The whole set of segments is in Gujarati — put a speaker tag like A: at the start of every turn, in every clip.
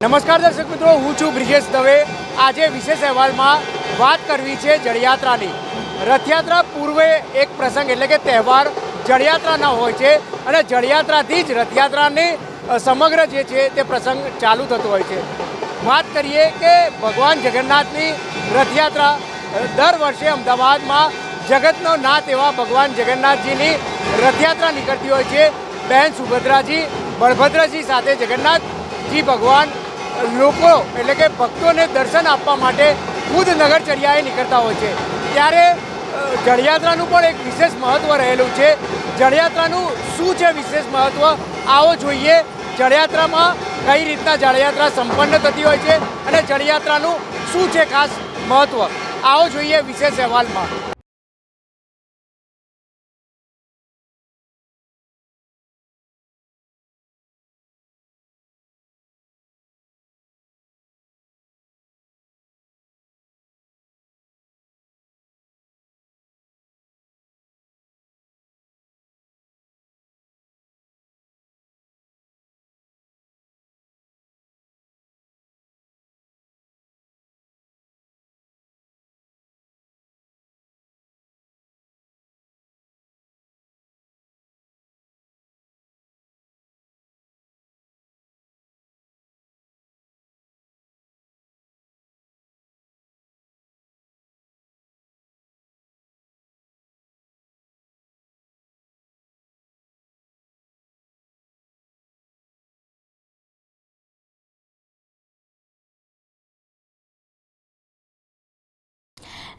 A: નમસ્કાર દર્શક મિત્રો, હું છું બ્રિજેશ દવે. આજે વિશેષ અહેવાલમાં વાત કરવી છે જળયાત્રાની. રથયાત્રા પૂર્વે એક પ્રસંગ એટલે કે તહેવાર જળયાત્રાના હોય છે અને જળયાત્રાથી જ રથયાત્રાની સમગ્ર જે છે તે પ્રસંગ ચાલુ થતો હોય છે. વાત કરીએ કે ભગવાન જગન્નાથની રથયાત્રા દર વર્ષે અમદાવાદમાં જગતનો નાથ એવા ભગવાન જગન્નાથજીની રથયાત્રા નીકળતી હોય છે. બહેન સુભદ્રાજી, બળભદ્રજી સાથે જગન્નાથજી ભગવાન લોકો, એટલે કે ભક્તોને દર્શન આપવા માટે ખુદ નગરચર્યાએ નીકળતા હોય છે. ત્યારે જળયાત્રાનું પણ એક વિશેષ મહત્ત્વ રહેલું છે. જળયાત્રાનું શું છે વિશેષ મહત્ત્વ આવો જોઈએ. જળયાત્રામાં કઈ રીતના જળયાત્રા સંપન્ન થતી હોય છે અને જળયાત્રાનું શું છે ખાસ મહત્ત્વ આવો જોઈએ વિશેષ અહેવાલમાં.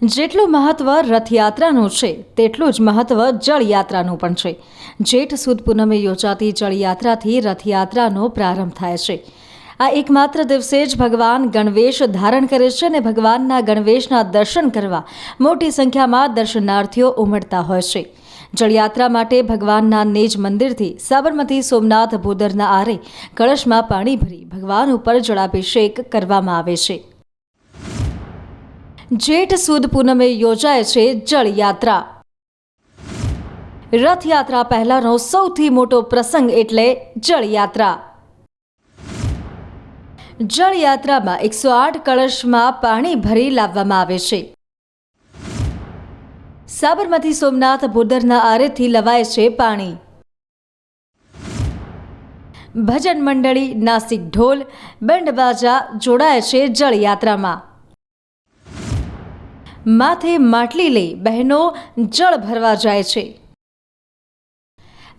B: જેટલું મહત્વ રથયાત્રાનું છે, તેટલું જ મહત્વ જળયાત્રાનું પણ છે. જેઠ સુદ પૂનમે યોજાતી જળયાત્રાથી રથયાત્રાનો પ્રારંભ થાય છે. આ એકમાત્ર દિવસે જ ભગવાન ગણવેશ ધારણ કરે છે અને ભગવાનના ગણવેશના દર્શન કરવા મોટી સંખ્યામાં દર્શનાર્થીઓ ઉમટતા હોય છે. જળયાત્રા માટે ભગવાનના નેજ મંદિરથી સાબરમતી સોમનાથ ભૂદરના આરે કળશમાં પાણી ભરી ભગવાન ઉપર જળાભિષેક કરવામાં આવે છે. જેઠ સુદ પૂનમે યોજાય છે જળયાત્રા રથયાત્રા પહેલાનો સૌથી મોટો પ્રસંગ એટલે જળયાત્રા જળયાત્રામાં એકસો આઠ કળશમાં પાણી ભરી લાવવામાં આવે છે. સાબરમતી સોમનાથ ભૂદરના આરેથી લવાય છે પાણી. ભજન મંડળી, નાસિક ઢોલ બેન્ડબાજા જોડાય છે જળયાત્રામાં માથે માટલી લઈ બહેનો જળ ભરવા જાય છે.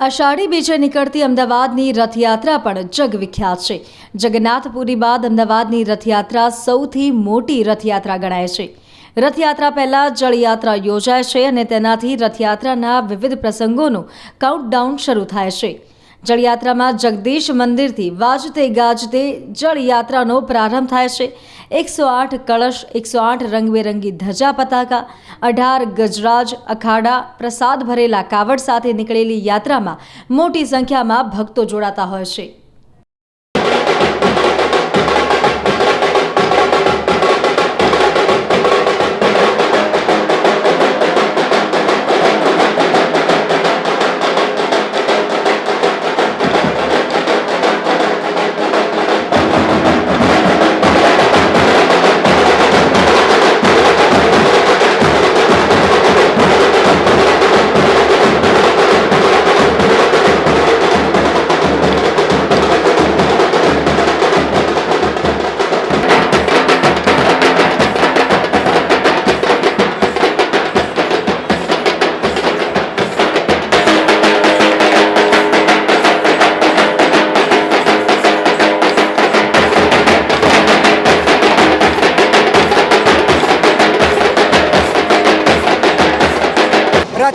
B: અષાઢી બીજે નીકળતી અમદાવાદની રથયાત્રા પણ જગવિખ્યાત છે. જગન્નાથપુરી બાદ અમદાવાદની રથયાત્રા સૌથી મોટી રથયાત્રા ગણાય છે. રથયાત્રા પહેલાં જળયાત્રા યોજાય છે અને તેનાથી રથયાત્રાના વિવિધ પ્રસંગોનું કાઉન્ટડાઉન શરૂ થાય છે. જળયાત્રામાં જગદીશ મંદિરથી વાજતે ગાજતે જળયાત્રાનો પ્રારંભ થાય છે. એકસો આઠ કળશ એકસો આઠ રંગબેરંગી ધજા પતાકા અઢાર ગજરાજ અખાડા પ્રસાદ ભરેલા કાવડ સાથે નીકળેલી યાત્રામાં મોટી સંખ્યામાં ભક્તો જોડાતા હોય છે.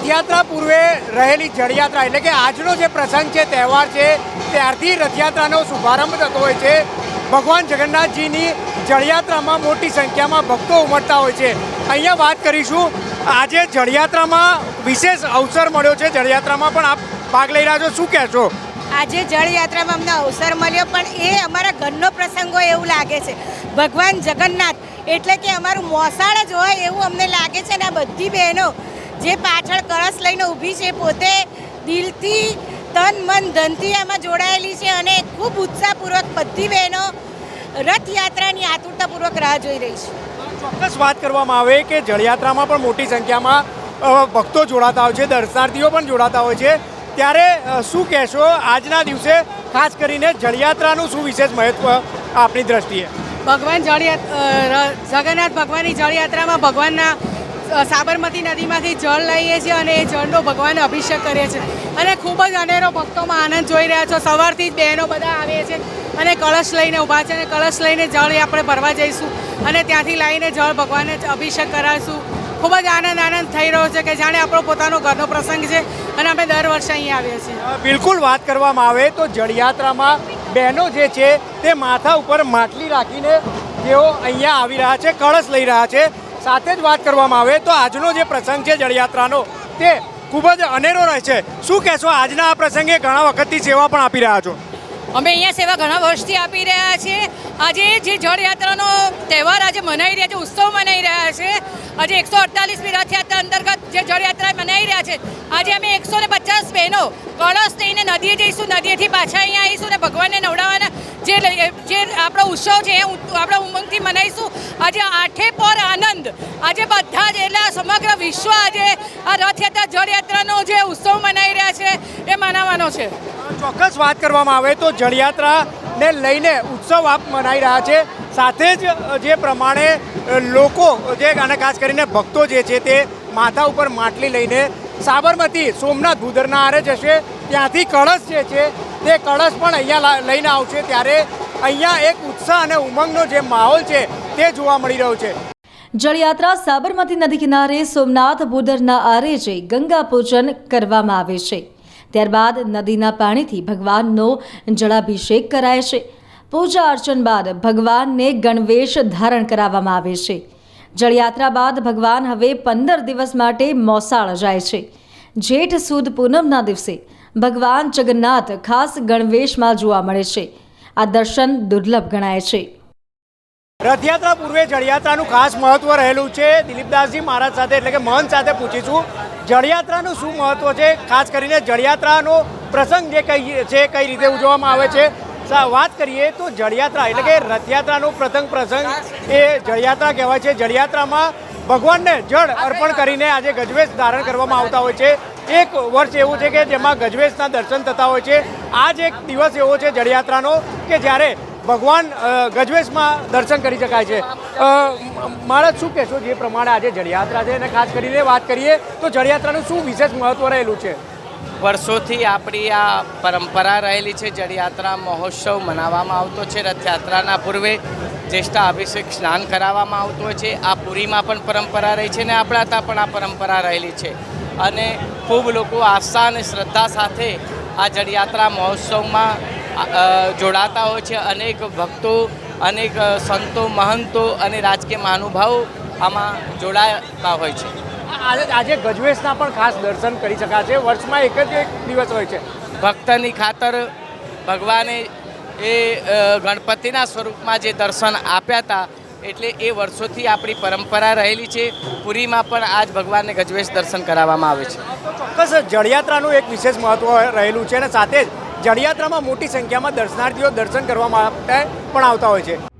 A: રથયાત્રા પૂર્વે રહેલી જળયાત્રા એટલે કે આજનો જે પ્રસંગ છે, તહેવાર છે, ત્યારથી રથયાત્રાનો શુભારંભ થતો હોય છે. ભગવાન જગન્નાથજીની જળયાત્રામાં મોટી સંખ્યામાં ભક્તો ઉમટતા હોય છે. અહીંયા વાત કરીશું. આજે જળયાત્રામાં વિશેષ અવસર મળ્યો છે. જળયાત્રામાં પણ આપ ભાગ લઈ રહ્યા છો. શું કહેશો?
C: આજે જળયાત્રામાં અમને અવસર મળ્યો, પણ એ અમારા ઘરનો પ્રસંગ હોય એવું લાગે છે. ભગવાન જગન્નાથ એટલે કે અમારું મોસાળ જ હોય એવું અમને લાગે છે ને આ બધી બહેનો. જે પાછળ કળશ લઈને ઊભી છે પોતે દિલથી તન મન ધનથી આમાં જોડાયેલી છે અને ખૂબ ઉત્સાહપૂર્વક બધી બહેનો રથયાત્રાની આતુરતાપૂર્વક રાહ જોઈ રહી છે.
A: ચોક્કસ વાત કરવામાં આવે કે જળયાત્રામાં પણ મોટી સંખ્યામાં ભક્તો જોડાતા હોય છે દર્શનાર્થીઓ પણ જોડાતા હોય છે. ત્યારે શું કહેશો? આજના દિવસે ખાસ કરીને જળયાત્રાનું શું વિશેષ મહત્વ આપની દ્રષ્ટિએ?
D: ભગવાન જળયાત્રા જગન્નાથ ભગવાનની જળયાત્રામાં ભગવાનના સાબરમતી નદીમાંથી જળ લઈએ છીએ અને એ જળનો ભગવાન અભિષેક કરીએ છીએ. અને ખૂબ જ અનેરો ભક્તોમાં આનંદ જોઈ રહ્યા છો. સવારથી જ બહેનો બધા આવે છે અને કળશ લઈને ઊભા છે અને કળશ લઈને જળ એ આપણે ભરવા જઈશું અને ત્યાંથી લઈને જળ ભગવાનને અભિષેક કરાવીશું. ખૂબ જ આનંદ આનંદ થઈ રહ્યો છે કે જાણે આપણો પોતાનો ઘરનો પ્રસંગ છે અને અમે દર વર્ષે અહીંયા આવીએ છીએ.
A: બિલકુલ વાત કરવામાં આવે તો જળયાત્રામાં બહેનો જે છે તે માથા ઉપર માટલી રાખીને તેઓ અહીંયા આવી રહ્યા છે, કળશ લઈ રહ્યા છે. સાથે જ વાત કરવામાં આવે તો આજનો જે પ્રસંગ છે જળયાત્રાનો, તે ખૂબ જ અનેરો રહે છે. શું કહેશો, આજના આ પ્રસંગે ઘણા વખતથી સેવા પણ આપી રહ્યા છો?
E: અમે અહીંયા સેવા ઘણા વર્ષથી આપી રહ્યા છીએ. આજે જે જળયાત્રાનો તહેવાર આજે મનાઈ રહ્યા છે, ઉત્સવ મનાઈ રહ્યા છે, આજે એકસો અડતાલીસમી રથયાત્રા અંતર્ગત જે જળયાત્રા મનાઈ રહ્યા છે, આજે અમે એકસો ને પચાસ બહેનો કળશ લઈને નદીએ જઈશું, નદીએથી પાછા અહીંયા આવીશું ને ભગવાનને નવડાવવાના જે જે આપણો ઉત્સવ છે, એ આપણા ઉમંગથી મનાવીશું. આજે આઠે પર આનંદ. આજે બધા જ એટલે સમગ્ર વિશ્વ આજે આ રથયાત્રા, જળયાત્રાનો જે ઉત્સવ મનાઈ રહ્યા છે, એ મનાવવાનો છે.
A: ચોક્કસ વાત કરવામાં આવે તો જળયાત્રાને લઈને ઉત્સવ આપ મનાઈ રહ્યા છે. સાથે જ, જે પ્રમાણે લોકો જે, અને ખાસ કરીને ભક્તો જે છે તે માથા ઉપર માટલી લઈને સાબરમતી સોમનાથ ભૂદરના આરે જશે. ત્યાંથી કળશ જે છે, તે કળશ પણ અહીંયા લઈને આવશે ત્યારે અહીંયા એક ઉત્સાહ અને ઉમંગનો જે માહોલ છે, તે જોવા મળી રહ્યો છે.
B: જળયાત્રા સાબરમતી નદી કિનારે સોમનાથ બોર્ડરના આરે જઈ ગંગા પૂજન કરવામાં આવે છે. ત્યારબાદ નદીના પાણીથી ભગવાનનો જળાભિષેક કરાય છે. પૂજા અર્ચન બાદ ભગવાનને ગણવેશ ધારણ કરાવવામાં આવે છે. જળયાત્રા બાદ ભગવાન હવે પંદર દિવસ માટે મોસાળ જાય છે. જેઠ સુદ પૂનમના દિવસે ભગવાન જગન્નાથ ખાસ ગણવેશમાં જોવા મળે છે. આ દર્શન દુર્લભ ગણાય છે.
A: રથયાત્રા પૂર્વે જળયાત્રાનું ખાસ મહત્વ રહેલું છે. દિલીપદાસજી મહારાજ સાથે એટલે કે મહંત સાથે પૂછીશું જળયાત્રાનું શું મહત્વ છે? ખાસ કરીને જળયાત્રાનો પ્રસંગ જે કઈ છે, કઈ રીતે ઉજવવામાં આવે છે? વાત કરીએ તો જળયાત્રા, એટલે કે રથયાત્રાનો પ્રથમ પ્રસંગ એ જળયાત્રા કહેવાય છે. જળયાત્રામાં ભગવાનને જળ અર્પણ કરીને આજે ગજવેશ ધારણ કરવામાં આવતા હોય છે. એક વર્ષ એવું છે કે જેમાં ગજવેશના દર્શન થતા હોય છે. આ જ એક દિવસ એવો છે જળયાત્રાનો કે જ્યારે ભગવાન ગજવેશમાં દર્શન કરી શકાય છે. મારા શું કહેશો? જે પ્રમાણે આજે જળયાત્રા છે અને ખાસ કરીને વાત કરીએ તો જળયાત્રાનું શું વિશેષ મહત્ત્વ રહેલું છે?
F: વર્ષોથી આપણી આ પરંપરા રહેલી છે, જળયાત્રા મહોત્સવ મનાવવામાં આવતો છે, રથયાત્રાના પૂર્વે જ્યેષ્ઠ અભિષેક સ્નાન કરાવવામાં આવતું હોય છે. આ પુરીમાં પણ પરંપરા રહી છે અને આપણા ત્યાં પણ આ પરંપરા રહેલી છે. અને ખૂબ લોકો આસ્થા અને શ્રદ્ધા સાથે આ જળયાત્રા મહોત્સવમાં જોડાતા હોય છે. અનેક ભક્તો, અનેક સંતો, મહંતો અને રાજકીય મહાનુભાવો આમાં જોડાતા હોય છે.
A: આજે ગજવેશના પણ ખાસ દર્શન કરી શકાશે વર્ષમાં એક જ એક દિવસ હોય છે.
F: ભક્તની ખાતર ભગવાને એ ગણપતિના સ્વરૂપમાં જે દર્શન આપ્યા હતા એટલે એ વર્ષોથી આપણી પરંપરા રહેલી છે. પુરીમાં પણ આજ ભગવાનને ગજવેશ દર્શન કરાવવામાં આવે છે.
A: ચોક્કસ જળયાત્રાનું એક વિશેષ મહત્વ રહેલું છે અને સાથે જ જળયાત્રામાં મોટી સંખ્યામાં દર્શનાર્થીઓ દર્શન કરવા માટે પણ આવતા હોય છે.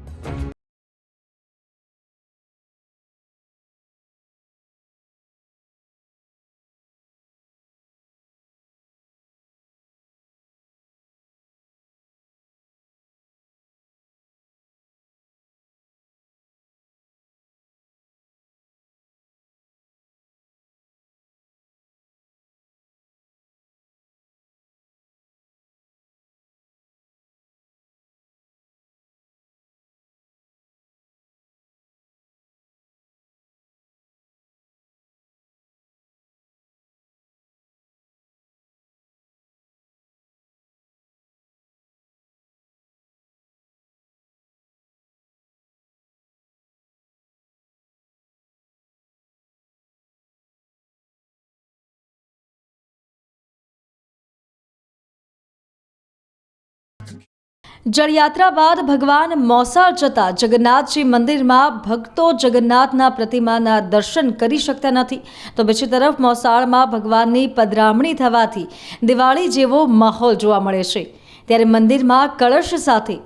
B: જળયાત્રા બાદ ભગવાન મોસાળ જતા જગન્નાથજી મંદિરમાં ભક્તો જગન્નાથના પ્રતિમાના દર્શન કરી શકતા નથી. તો બીજી તરફ મોસાળમાં ભગવાનની પધરામણી થવાથી દિવાળી જેવો માહોલ જોવા મળે છે. ત્યારે મંદિરમાં કળશ સાથે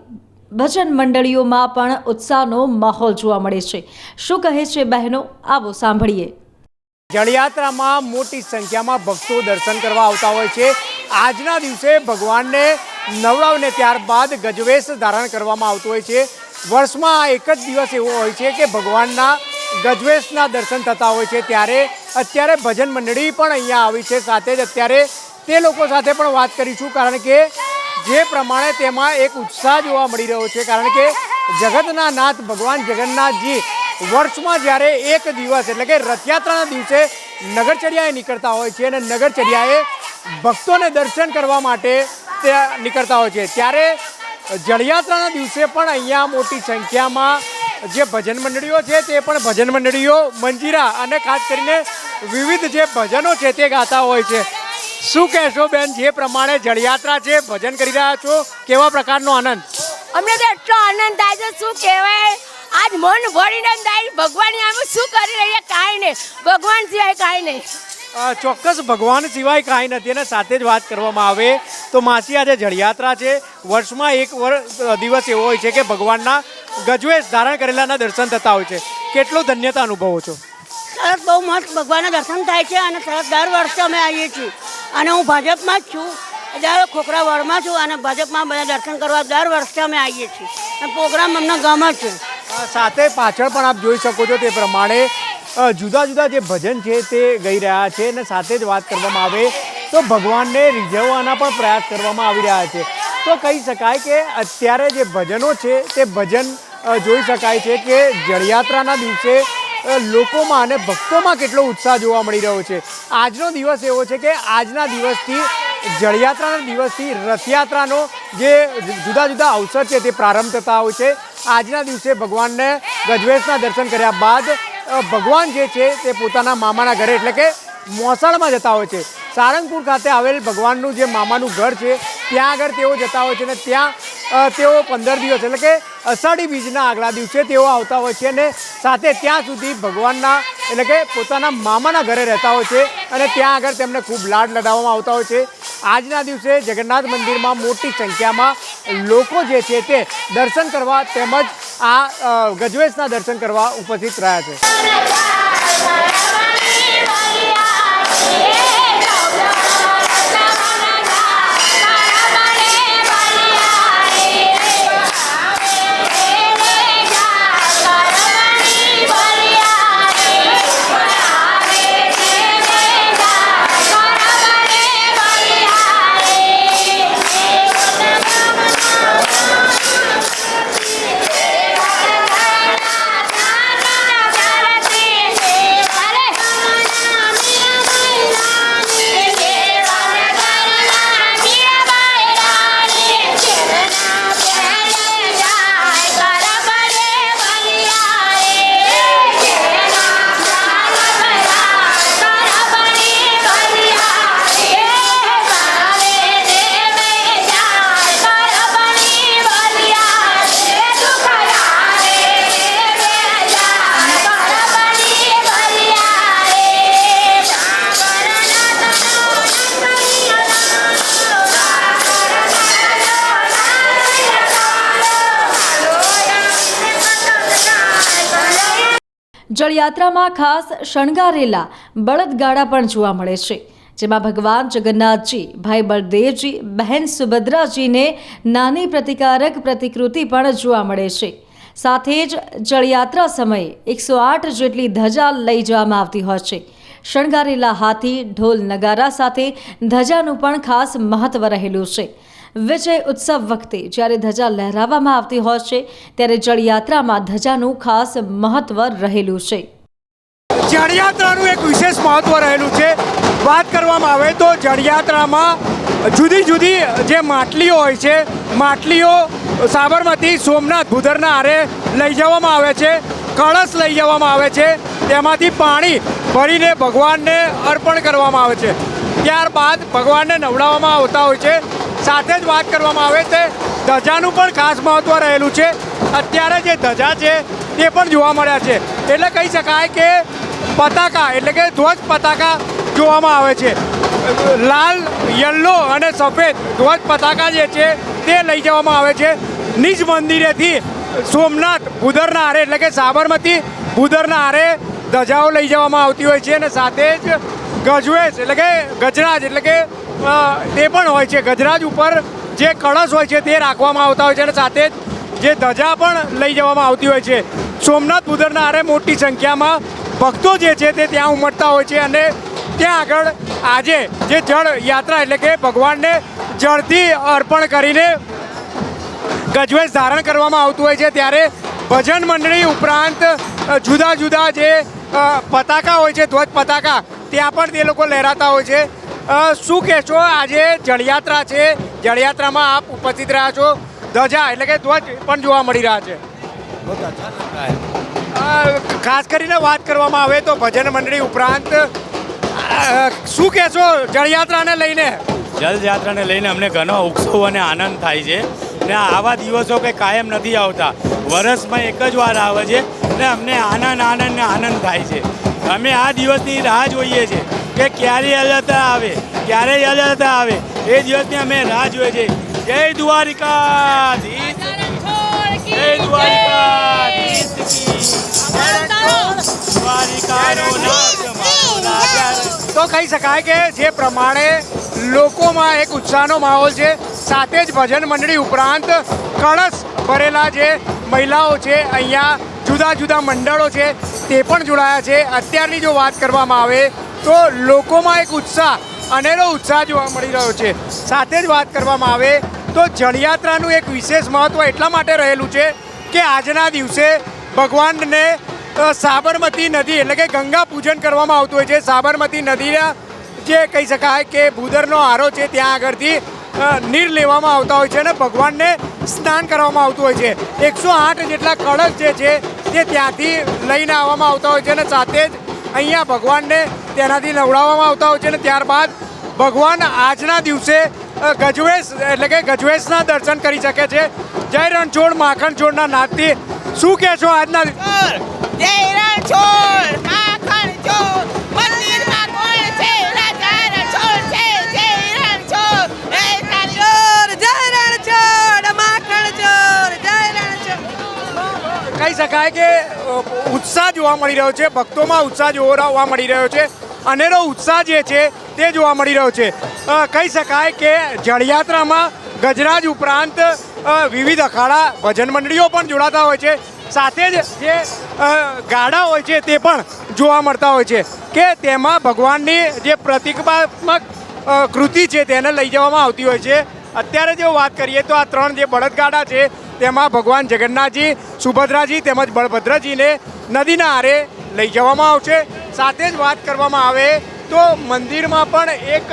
B: ભજન મંડળીઓમાં પણ ઉત્સાહનો માહોલ જોવા મળે છે. શું કહે છે બહેનો? આવો સાંભળીએ.
A: જળયાત્રામાં મોટી સંખ્યામાં ભક્તો દર્શન કરવા આવતા હોય છે. આજના દિવસે ભગવાનને નવડાવીને ત્યારબાદ ગજવેશ ધારણ કરવામાં આવતું હોય છે. વર્ષમાં આ એક જ દિવસ એવો હોય છે કે ભગવાનના ગજવેશના દર્શન થતા હોય છે. ત્યારે અત્યારે ભજન મંડળી પણ અહીંયા આવી છે. સાથે જ અત્યારે તે લોકો સાથે પણ વાત કરીશું, કારણ કે જે પ્રમાણે તેમાં એક ઉત્સાહ જોવા મળી રહ્યો છે. કારણ કે જગતના નાથ ભગવાન જગન્નાથજી વર્ષમાં જ્યારે એક દિવસ, એટલે કે રથયાત્રાના દિવસે નગરચર્યાએ નીકળતા હોય છે અને નગરચર્યાએ ભક્તોને દર્શન કરવા માટે તે નીકળતા હોય છે. ત્યારે જળયાત્રાના દિવસે પણ અહીંયા મોટી સંખ્યામાં જે ભજન મંડળીઓ છે તે પણ ભજન મંડળીઓ મંજીરા અને ખાસ કરીને વિવિધ જે ભજનો છે તે ગાતા હોય છે. શું કહેશો બેન જે પ્રમાણે જળયાત્રા છે ભજન કરી રહ્યા છો કેવા પ્રકારનો આનંદ?
G: અમને તો એટલો આનંદ થાય છે શું કહેવાય? આજ મન ભરીને થાય ભગવાન અમે શું કરી રહ્યા કાંઈ નહીં. ભગવાન સિવાય કાંઈ નહીં.
A: ચોક્કસ ભગવાન સિવાય કાંઈ નથી. અને સાથે જ વાત કરવામાં આવે તો માસી આજે જળયાત્રા છે. વર્ષમાં એક વર્ષ દિવસ એવો હોય છે કે ભગવાનના ગજવેશ ધારણ કરેલાના દર્શન થતા હોય છે. કેટલો ધન્યતા અનુભવો છો?
G: સરસ બહુ મસ્ત ભગવાનના દર્શન થાય છે અને સરસ દર વર્ષે અમે આવીએ છીએ. અને હું ભાજપમાં જ છું. જ્યારે ખોખરા વડમાં છું અને ભાજપમાં બધા દર્શન કરવા દર વર્ષે અમે આવીએ છીએ. અને પ્રોગ્રામ અમને ગમે છે.
A: સાથે પાછળ પણ આપ જોઈ શકો છો તે પ્રમાણે જુદા જુદા જે ભજન છે તે ગઈ રહ્યા છે અને સાથે જ વાત કરવામાં આવે તો ભગવાનને રીઝવવાના પણ પ્રયાસ કરવામાં આવી રહ્યા છે. તો કહી શકાય કે અત્યારે જે ભજનો છે તે ભજન જોઈ શકાય છે કે જળયાત્રાના દિવસે લોકોમાં અને ભક્તોમાં કેટલો ઉત્સાહ જોવા મળી રહ્યો છે. આજનો દિવસ એવો છે કે આજના દિવસથી, જળયાત્રાના દિવસથી રથયાત્રાનો જે જુદા જુદા અવસર છે તે પ્રારંભ થતા હોય છે. આજના દિવસે ભગવાનને ગજવેશના દર્શન કર્યા બાદ ભગવાન જે છે તે પોતાના મામાના ઘરે એટલે કે મોસાળમાં જતા હોય છે. સારંગપુર ખાતે આવેલ ભગવાનનું જે મામાનું ઘર છે, ત્યાં આગળ તેઓ જતા હોય છે અને ત્યાં તેઓ પંદર દિવસ એટલે કે અષાઢી બીજના આગલા દિવસે તેઓ આવતા હોય છે અને સાથે ત્યાં સુધી ભગવાનના એટલે કે પોતાના મામાના ઘરે રહેતા હોય છે અને ત્યાં આગળ તેમને ખૂબ લાડ લડાવવામાં આવતા હોય છે. આજના દિવસે જગન્નાથ મંદિરમાં મોટી સંખ્યામાં લોકો જે છે તે દર્શન કરવા તેમજ આ ગજવેશના દર્શન કરવા ઉપસ્થિત રહ્યા છે.
B: જળયાત્રામાં ખાસ શણગારેલા બળદગાડા પણ જોવા મળે છે, જેમાં ભગવાન જગન્નાથજી, ભાઈ બળદેવજી, બહેન સુભદ્રાજીને નાની પ્રતિકારક પ્રતિકૃતિ પણ જોવા મળે છે. સાથે જ જળયાત્રા સમયે એકસો આઠ જેટલી ધજા લઈ જવામાં આવતી હોય છે. શણગારેલા હાથી, ઢોલ, નગારા સાથે ધજાનું પણ ખાસ મહત્વ રહેલું છે. વિજય ઉત્સવ વખતે જ્યારે ધજા લહેરાવવામાં આવતી હોય છે, ત્યારે જળયાત્રામાં ધજાનું ખાસ મહત્વ રહેલું છે.
A: જળયાત્રાનું એક વિશેષ મહત્વ રહેલું છે. વાત કરવામાં આવે તો જળયાત્રામાં જુદી જુદી જે માટલીઓ હોય છે, માટલીઓ સાબરમતી, સોમનાથ, ભૂધરના આરે લઈ જવામાં આવે છે, કળશ લઈ જવામાં આવે છે, તેમાંથી પાણી ભરીને ભગવાનને અર્પણ કરવામાં આવે છે. ત્યારબાદ ભગવાનને નવડાવવામાં આવતા હોય છે. સાથે જ વાત કરવામાં આવે તે ધજાનું પણ ખાસ મહત્ત્વ રહેલું છે. અત્યારે જે ધજા છે તે પણ જોવા મળ્યા છે. એટલે કહી શકાય કે પતાકા, એટલે કે ધ્વજ પતાકા જોવામાં આવે છે. લાલ, યલો અને સફેદ ધ્વજ પતાકા જે છે, તે લઈ જવામાં આવે છે. નિજ મંદિરેથી સોમનાથ ભૂદરના આરે એટલે કે સાબરમતી ભૂદરના આરે ધજાઓ લઈ જવામાં આવતી હોય છે અને સાથે જ ગજવેશ એટલે કે ગજરાજ એટલે કે તે પણ હોય છે. ગજરાજ ઉપર જે કળશ હોય છે તે રાખવામાં આવતા હોય છે અને સાથે જ જે ધજા પણ લઈ જવામાં આવતી હોય છે. સોમનાથ ભૂદરના આરે મોટી સંખ્યામાં ભક્તો જે છે તે ત્યાં ઉમટતા હોય છે અને ત્યાં આગળ આજે જે જળ યાત્રા એટલે કે ભગવાનને જળથી અર્પણ કરીને ગજવેશ ધારણ કરવામાં આવતું હોય છે. ત્યારે ભજન મંડળી ઉપરાંત જુદા જુદા જે પતાકા હોય છે, ધ્વજ પતાકા ત્યાં પણ તે લોકો લહેરાતા હોય છે. શું કહેશો? આજે જળયાત્રા છે. જળયાત્રામાં આપ ઉપસ્થિત રહ્યા છો. ધજા એટલે કે ધ્વજ પણ જોવા મળી રહ્યા છે. ખાસ કરીને વાત કરવામાં આવે તો ભજન મંડળી ઉપરાંત શું કહેશો? જળયાત્રાને લઈને?
H: જળયાત્રાને લઈને અમને ઘણો ઉત્સવ અને આનંદ થાય છે. ને આવા દિવસો કંઈ કાયમ નથી આવતા. વર્ષમાં એક જ વાર આવે છે ને અમને આનંદ આનંદ ને આનંદ થાય છે. અમે આ દિવસની રાહ જોઈએ છીએ કે ક્યારે અલતા આવે ક્યારે અલતા આવે. એ દિવસની અમે રાહ જોઈએ છીએ જય દ્વારિકા જય દ્વારિકા
A: તો કહી શકાય કે જે પ્રમાણે લોકોમાં એક ઉત્સાહનો માહોલ છે સાથે જ ભજન મંડળી ઉપરાંત કળશ ભરેલા જે મહિલાઓ છે અહીંયા જુદા જુદા મંડળો છે તે પણ જોડાયા છે. અત્યારની જો વાત કરવામાં આવે તો લોકોમાં એક ઉત્સાહ, અનેરો ઉત્સાહ જોવા મળી રહ્યો છે. સાથે જ વાત કરવામાં આવે તો જળયાત્રાનું એક વિશેષ મહત્ત્વ એટલા માટે રહેલું છે કે આજના દિવસે ભગવાનને સાબરમતી નદી એટલે કે ગંગા પૂજન કરવામાં આવતું હોય છે. સાબરમતી નદીના જે કહી શકાય કે ભૂદરનો આરો છે, ત્યાં આગળથી નીર લેવામાં આવતા હોય છે અને ભગવાનને સ્નાન કરવામાં આવતું હોય છે. એકસો આઠ જેટલા કળશ જે છે, તે ત્યાંથી લઈને આવવામાં આવતા હોય છે અને સાથે જ અહીંયા ભગવાનને તેનાથી નવડાવવામાં આવતા હોય છે અને ત્યારબાદ ભગવાન આજના દિવસે ગજવેશ, એટલે કે ગજવેશના દર્શન કરી શકે છે. જય રણછોડ, માખણ છોડના નાદથી. શું કહેશો આજના
C: જય રણછોડ, માખણ ચોર
A: કહી શકાય કે ઉત્સાહ જોવા મળી રહ્યો છે. ભક્તોમાં ઉત્સાહ જોવા મળી રહ્યો છે. અનેરો ઉત્સાહ જે છે, તે જોવા મળી રહ્યો છે. કહી શકાય કે, જળયાત્રામાં ગજરાજ ઉપરાંત વિવિધ અખાડા ભજન મંડળીઓ પણ જોડાતા હોય છે. સાથે જ જે ગાડા હોય છે, તે પણ જોવા મળતા હોય છે કે તેમાં ભગવાનની જે પ્રતિકાત્મક કૃતિ છે, તેને લઈ જવામાં આવતી હોય છે. અત્યારે જો વાત કરીએ તો આ ત્રણ જે બળદગાડા છે તેમાં ભગવાન જગન્નાથજી, સુભદ્રાજી તેમજ બળભદ્રજીને નદીના આરે લઈ જવામાં આવશે. સાથે જ વાત કરવામાં આવે તો મંદિરમાં પણ એક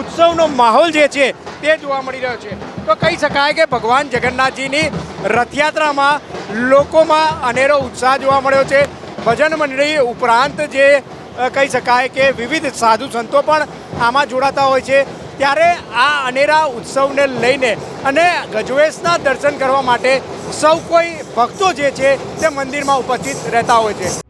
A: ઉત્સવનો માહોલ જે છે તે જોવા મળી રહ્યો છે. તો કહી શકાય કે ભગવાન જગન્નાથજીની રથયાત્રામાં લોકોમાં અનેરો ઉત્સાહ જોવા મળ્યો છે. ભજન મંડળી ઉપરાંત જે કહી શકાય કે વિવિધ સાધુ સંતો પણ આમાં જોડાતા હોય છે. ત્યારે આ અનેરા ઉત્સવને લઈને અને ગજવેશના દર્શન કરવા માટે સૌ કોઈ ભક્તો જે છે તે મંદિરમાં ઉપસ્થિત રહેતા હોય છે.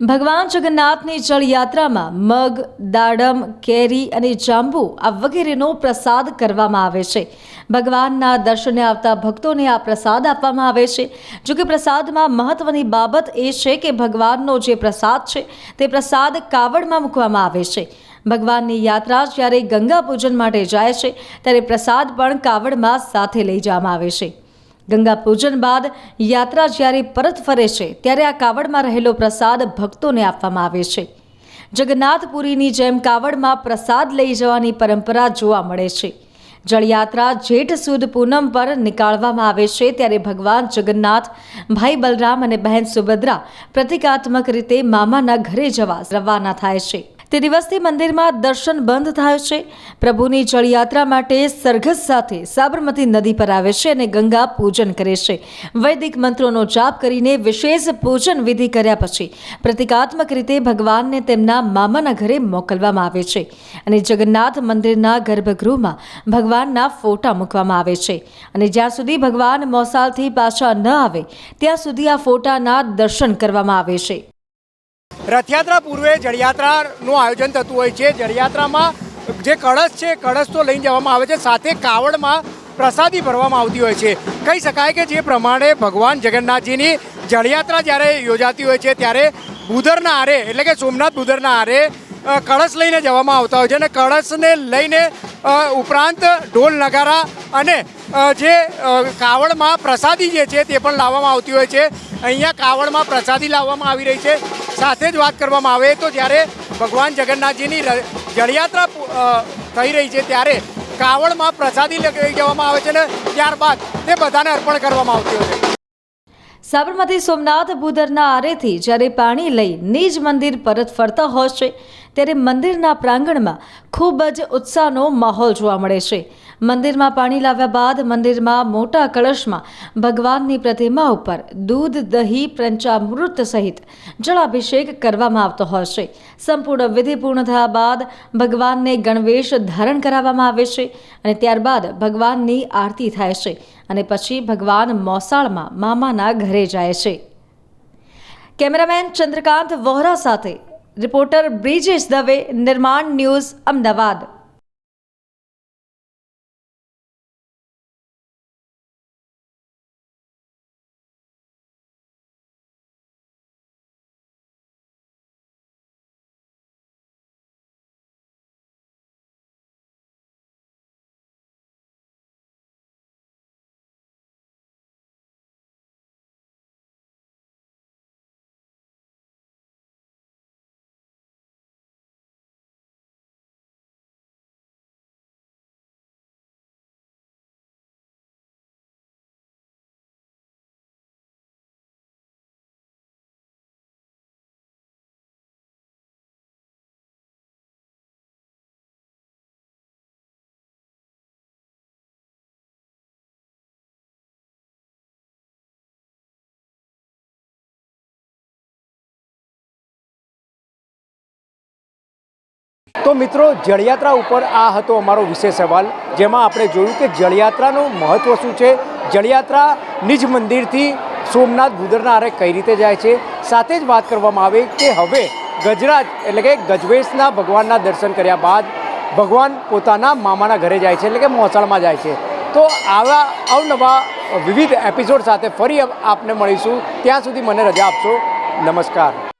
B: ભગવાન જગન્નાથની જળયાત્રામાં મગ, દાડમ, કેરી અને જાંબુ આ વગેરેનો પ્રસાદ કરવામાં આવે છે. ભગવાનના દર્શને આવતા ભક્તોને આ પ્રસાદ આપવામાં આવે છે. જોકે પ્રસાદમાં મહત્વની બાબત એ છે કે ભગવાનનો જે પ્રસાદ છે તે પ્રસાદ કાવડમાં મૂકવામાં આવે છે. ભગવાનની યાત્રા જ્યારે ગંગા પૂજન માટે જાય છે, ત્યારે પ્રસાદ પણ કાવડમાં સાથે લઈ જવામાં આવે છે. ગંગા પૂજન બાદ યાત્રા જ્યારે પરત ફરે છે, ત્યારે આ કાવડમાં રહેલો પ્રસાદ ભક્તોને આપવામાં આવે છે. જગન્નાથપુરીની જેમ કાવડમાં પ્રસાદ લઈ જવાની પરંપરા જોવા મળે છે. જળયાત્રા જેઠ સુદ પૂનમ પર નીકાળવામાં આવે છે, ત્યારે ભગવાન જગન્નાથ, ભાઈ બલરામ અને બહેન સુભદ્રા પ્રતિકાત્મક રીતે મામાના ઘરે જવા રવાના થાય છે. તે દિવસથી મંદિરમાં દર્શન બંધ થાય છે. પ્રભુની જળયાત્રા માટે સરઘસ સાથે સાબરમતી નદી પર આવે છે અને ગંગા પૂજન કરે છે. વૈદિક મંત્રોનો જાપ કરીને વિશેષ પૂજન વિધિ કર્યા પછી પ્રતિકાત્મક રીતે ભગવાનને તેમના મામાના ઘરે મોકલવામાં આવે છે અને જગન્નાથ મંદિરના ગર્ભગૃહમાં ભગવાનના ફોટા મૂકવામાં આવે છે. અને જ્યાં સુધી ભગવાન મોસાલથી પાછા ન આવે, ત્યાં સુધી આ ફોટાના દર્શન કરવામાં આવે છે.
A: રથયાત્રા પૂર્વે જળયાત્રાનું આયોજન થતું હોય છે. જળયાત્રામાં જે કળશ છે, કળશ તો લઈને જવામાં આવે છે. સાથે કાવડમાં પ્રસાદી ભરવામાં આવતી હોય છે. કહી શકાય કે જે પ્રમાણે ભગવાન જગન્નાથજીની જળયાત્રા જ્યારે યોજાતી હોય છે, ત્યારે બુધરના આરે, એટલે કે સોમનાથ બુધરના આરે કળશ લઈને જવામાં આવતા હોય છે અને કળશને લઈને ઉપરાંત ઢોલ, નગારા અને જે કાવડમાં પ્રસાદી જે છે તે પણ લાવવામાં આવતી હોય છે. અહીંયા કાવડમાં પ્રસાદી લાવવામાં આવી રહી છે. સાથે જ વાત કરવામાં આવે તો જ્યારે ભગવાન જગન્નાથજીની જળયાત્રા થઈ રહી છે ત્યારે કાવડમાં પ્રસાદી લઈ જવામાં આવે છે ને ત્યારબાદ તે બધાને અર્પણ કરવામાં આવતી હોય છે.
B: સાબરમતી સોમનાથ ભૂદરના આરેથી જ્યારે પાણી લઈ નિજ મંદિર પરત ફરતા હોય છે ત્યારે મંદિરના પ્રાંગણમાં ખૂબ જ ઉત્સાહનો માહોલ જોવા મળે છે. મંદિરમાં પાણી લાવ્યા બાદ મંદિરમાં મોટા કળશમાં ભગવાનની પ્રતિમા ઉપર દૂધ, દહીં, પંચામૃત સહિત જળાભિષેક કરવામાં આવતો હોય છે. સંપૂર્ણ વિધિ પૂર્ણ થયા બાદ ભગવાનને ગણવેશ ધારણ કરાવવામાં આવે છે અને ત્યારબાદ ભગવાનની આરતી થાય છે અને પછી ભગવાન મોસાળમાં મામાના ઘરે જાય છે. કેમેરામેન ચંદ્રકાંત વોહરા સાથે રિપોર્ટર બ્રિજેશ દવે નિર્માણ ન્યૂઝ અમદાવાદ.
A: તો મિત્રો, જળયાત્રા ઉપર આ હતો અમારો વિશેષ સવાલ, જેમાં આપણે જોયું કે જળયાત્રાનું મહત્ત્વ શું છે? જળયાત્રા નિજ મંદિરથી સોમનાથ ગુદરના આરે કઈ રીતે જાય છે? સાથે જ વાત કરવામાં આવે કે હવે ગજરાજ, એટલે કે ગજવેશના ભગવાનના દર્શન કર્યા બાદ ભગવાન પોતાના મામાના ઘરે જાય છે, એટલે કે મોસાળમાં જાય છે. તો આવા અવનવા વિવિધ એપિસોડ સાથે ફરી આપને મળીશું. ત્યાં સુધી મને રજા આપશો. નમસ્કાર.